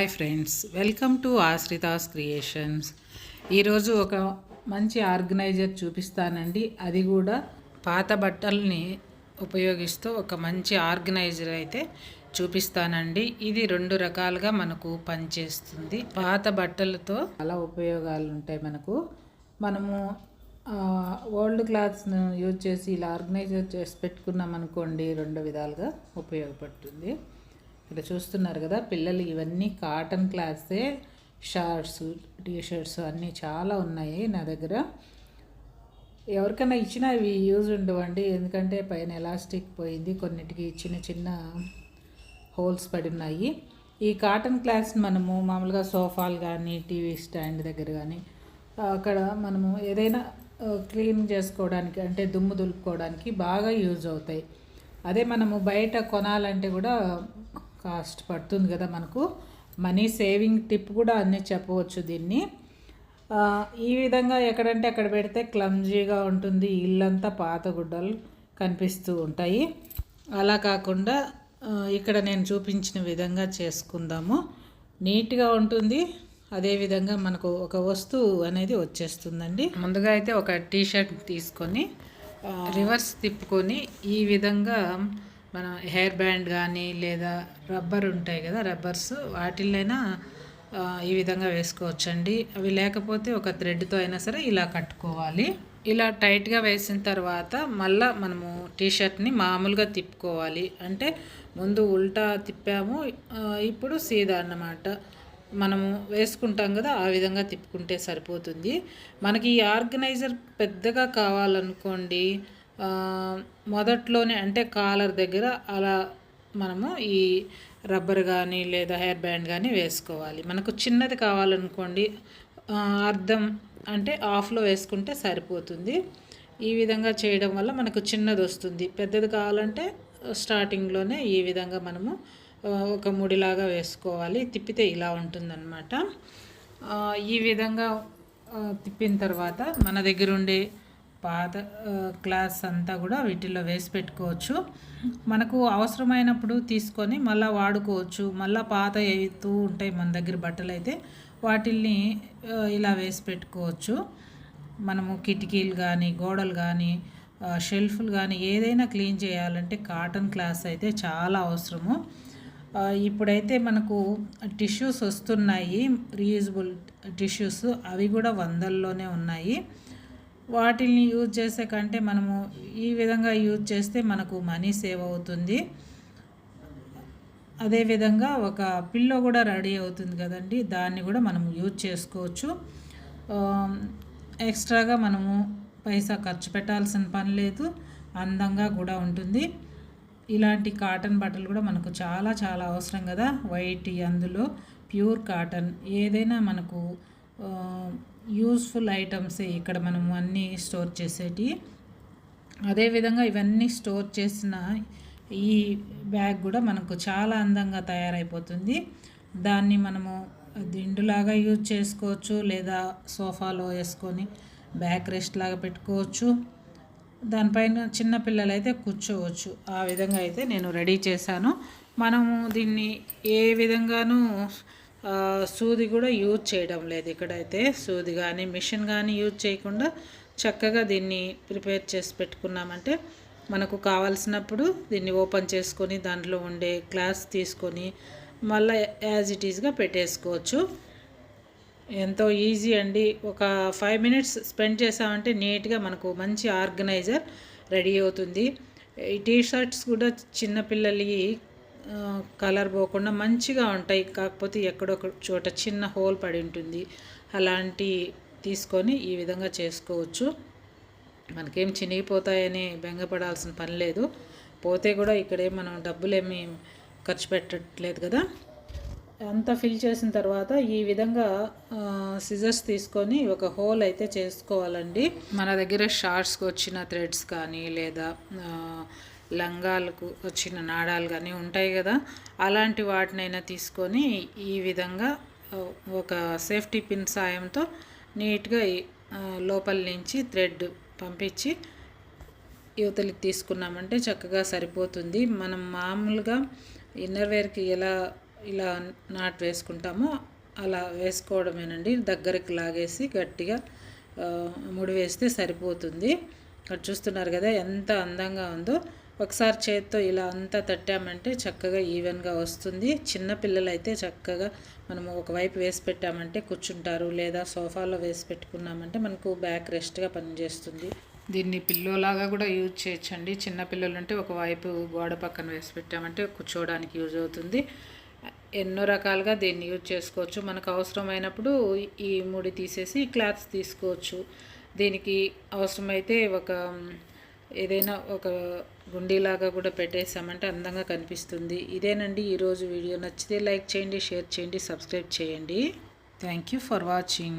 Hi friends welcome to Ashritha's creations. ఈరోజు ఒక మంచి ఆర్గనైజర్ చూపిస్తానండి. అది కూడా పాత బట్టల్ని ఉపయోగిస్తూ ఒక మంచి ఆర్గనైజర్ అయితే చూపిస్తానండి. ఇది రెండు రకాలుగా మనకు పనిచేస్తుంది. పాత బట్టలతో చాలా ఉపయోగాలు ఉంటాయి మనకు. మనము ఓల్డ్ క్లాత్స్ను యూజ్ చేసి ఇలా ఆర్గనైజర్ చేసి పెట్టుకున్నాం అనుకోండి రెండు విధాలుగా ఉపయోగపడుతుంది. ఇక్కడ చూస్తున్నారు కదా పిల్లలు ఇవన్నీ కాటన్ క్లాత్సే షార్ట్స్ టీ షర్ట్స్ అన్నీ చాలా ఉన్నాయి నా దగ్గర. ఎవరికైనా ఇచ్చినా ఇవి యూజ్ ఉండవండి. ఎందుకంటే పైన ఎలాస్టిక్ పోయింది. కొన్నిటికి చిన్న చిన్న హోల్స్ పడి ఉన్నాయి ఈ కాటన్ క్లాత్స్ మనము మామూలుగా సోఫాలు కానీ టీవీ స్టాండ్ దగ్గర కానీ అక్కడ మనము ఏదైనా క్లీన్ చేసుకోవడానికి అంటే దుమ్ము దులుపుకోవడానికి బాగా యూజ్ అవుతాయి. అదే మనము బయట కొనాలంటే కూడా కాస్ట్ పడుతుంది కదా మనకు. మనీ సేవింగ్ టిప్ కూడా అన్నీ చెప్పవచ్చు దీన్ని. ఈ విధంగా ఎక్కడంటే అక్కడ పెడితే క్లమ్జీగా ఉంటుంది. ఇల్లంతా పాత గుడ్డలు కనిపిస్తూ ఉంటాయి. అలా కాకుండా ఇక్కడ నేను చూపించిన విధంగా చేసుకుందాము. నీట్గా ఉంటుంది. అదేవిధంగా మనకు ఒక వస్తువు అనేది వచ్చేస్తుందండి. ముందుగా అయితే ఒక టీ షర్ట్ తీసుకొని రివర్స్ తిప్పుకొని ఈ విధంగా మన హెయిర్ బ్యాండ్ కానీ లేదా రబ్బర్ ఉంటాయి కదా రబ్బర్స్ వాటిల్లైనా ఈ విధంగా వేసుకోవచ్చండి. అవి లేకపోతే ఒక థ్రెడ్తో అయినా సరే ఇలా కట్టుకోవాలి. ఇలా టైట్గా వేసిన తర్వాత మళ్ళా మనము టీ షర్ట్ని మామూలుగా తిప్పుకోవాలి. అంటే ముందు ఉల్టా తిప్పాము ఇప్పుడు సీదా అన్నమాట. మనము వేసుకుంటాం కదా ఆ విధంగా తిప్పుకుంటే సరిపోతుంది. మనకి ఈ ఆర్గనైజర్ పెద్దగా కావాలనుకోండి మొదట్లోనే అంటే కాలర్ దగ్గర అలా మనము ఈ రబ్బర్ కానీ లేదా హెయిర్ బ్యాండ్ కానీ వేసుకోవాలి. మనకు చిన్నది కావాలనుకోండి అర్థం అంటే ఆఫ్లో వేసుకుంటే సరిపోతుంది. ఈ విధంగా చేయడం వల్ల మనకు చిన్నది వస్తుంది. పెద్దది కావాలంటే స్టార్టింగ్లోనే ఈ విధంగా మనము ఒక ముడిలాగా వేసుకోవాలి. తిప్పితే ఇలా ఉంటుందన్నమాట. ఈ విధంగా తిప్పిన తర్వాత మన దగ్గర ఉండే పాత క్లాస్ అంతా కూడా వీటిల్లో వేసి పెట్టుకోవచ్చు. మనకు అవసరమైనప్పుడు తీసుకొని మళ్ళీ వాడుకోవచ్చు. మళ్ళీ పాత అవుతూ ఉంటాయి మన దగ్గర బట్టలు అయితే వాటిల్ని ఇలా వేసి పెట్టుకోవచ్చు. మనము కిటికీలు కానీ గోడలు కానీ షెల్ఫ్లు కానీ ఏదైనా క్లీన్ చేయాలంటే కాటన్ క్లాస్ అయితే చాలా అవసరము. ఇప్పుడైతే మనకు టిష్యూస్ వస్తున్నాయి. రీయూజబుల్ టిష్యూస్ అవి కూడా వందల్లోనే ఉన్నాయి. వాటిని యూజ్ చేసే కంటే మనము ఈ విధంగా యూజ్ చేస్తే మనకు మనీ సేవ్ అవుతుంది. అదేవిధంగా ఒక పిల్లో కూడా రెడీ అవుతుంది కదండి. దాన్ని కూడా మనం యూజ్ చేసుకోవచ్చు. ఎక్స్ట్రాగా మనము పైసా ఖర్చు పెట్టాల్సిన పని లేదు. అందంగా కూడా ఉంటుంది. ఇలాంటి కాటన్ బట్టలు కూడా మనకు చాలా చాలా అవసరం కదా. వైట్ అందులో ప్యూర్ కాటన్ ఏదైనా మనకు యూస్ఫుల్ ఐటమ్సే ఇక్కడ మనం అన్నీ స్టోర్ చేసేటి. అదేవిధంగా ఇవన్నీ స్టోర్ చేసిన ఈ బ్యాగ్ కూడా మనకు చాలా అందంగా తయారైపోతుంది. దాన్ని మనము దిండులాగా యూజ్ చేసుకోవచ్చు లేదా సోఫాలో వేసుకొని బ్యాక్ రెస్ట్ లాగా పెట్టుకోవచ్చు. దానిపైన చిన్న పిల్లలు అయితే కూర్చోవచ్చు. ఆ విధంగా అయితే నేను రెడీ చేశాను. మనము దీన్ని ఏ విధంగానూ సూది కూడా యూజ్ చేయడం లేదు ఇక్కడైతే. సూది కానీ మిషన్ కానీ యూజ్ చేయకుండా చక్కగా దీన్ని ప్రిపేర్ చేసి పెట్టుకున్నామంటే మనకు కావాల్సినప్పుడు దీన్ని ఓపెన్ చేసుకొని దాంట్లో ఉండే క్లాస్ తీసుకొని మళ్ళీ యాజ్ ఇట్ ఈస్గా పెట్టేసుకోవచ్చు. ఎంతో ఈజీ అండి. ఒక ఫైవ్ మినిట్స్ స్పెండ్ చేసామంటే నీట్గా మనకు మంచి ఆర్గనైజర్ రెడీ అవుతుంది. ఈ టీ షర్ట్స్ కూడా చిన్నపిల్లలకి కలర్ పోకుండా మంచిగా ఉంటాయి. కాకపోతే ఎక్కడొక చోట చిన్న హోల్ పడి ఉంటుంది. అలాంటి తీసుకొని ఈ విధంగా చేసుకోవచ్చు. మనకేం చినిగిపోతాయని బెంగపడాల్సిన పని లేదు. పోతే కూడా ఇక్కడే మనం డబ్బులేమి ఖర్చు పెట్టట్లేదు కదా. అంతా ఫిల్ చేసిన తర్వాత ఈ విధంగా సిజర్స్ తీసుకొని ఒక హోల్ అయితే చేసుకోవాలండి. మన దగ్గర షార్ట్స్కి వచ్చిన థ్రెడ్స్ కానీ లేదా లంగాలకు వచ్చిన నాడాలు కానీ ఉంటాయి కదా అలాంటి వాటినైనా తీసుకొని ఈ విధంగా ఒక సేఫ్టీ పిన్ సాయంతో నీట్గా లోపల నుంచి థ్రెడ్ పంపించి యువతలకి తీసుకున్నామంటే చక్కగా సరిపోతుంది. మనం మామూలుగా ఇన్నర్వేర్కి ఎలా ఇలా నాట్ వేసుకుంటామో అలా వేసుకోవడమేనండి. దగ్గరికి లాగేసి గట్టిగా ముడి వేస్తే సరిపోతుంది. ఇక్కడ చూస్తున్నారు కదా ఎంత అందంగా ఉందో. ఒకసారి చేత్తో ఇలా అంతా తట్టామంటే చక్కగా ఈవెన్గా వస్తుంది. చిన్న చక్కగా మనము ఒకవైపు వేసి పెట్టామంటే కూర్చుంటారు లేదా సోఫాలో వేసి పెట్టుకున్నామంటే మనకు బ్యాక్ రెస్ట్గా పనిచేస్తుంది. దీన్ని పిల్లోలాగా కూడా యూజ్ చేయొచ్చండి. చిన్న అంటే ఒకవైపు గోడ పక్కన వేసి పెట్టామంటే కూర్చోవడానికి యూజ్ అవుతుంది. ఎన్నో రకాలుగా దీన్ని యూజ్ చేసుకోవచ్చు. మనకు అవసరమైనప్పుడు ఈ ముడి తీసేసి క్లాత్స్ తీసుకోవచ్చు. దీనికి అవసరమైతే ఒక ఏదైనా ఒక గుండీలాగా కూడా పెట్టేసామంటే అందంగా కనిపిస్తుంది. ఇదేనండి ఈరోజు వీడియో. నచ్చితే లైక్ చేయండి షేర్ చేయండి సబ్స్క్రైబ్ చేయండి. Thank you for watching.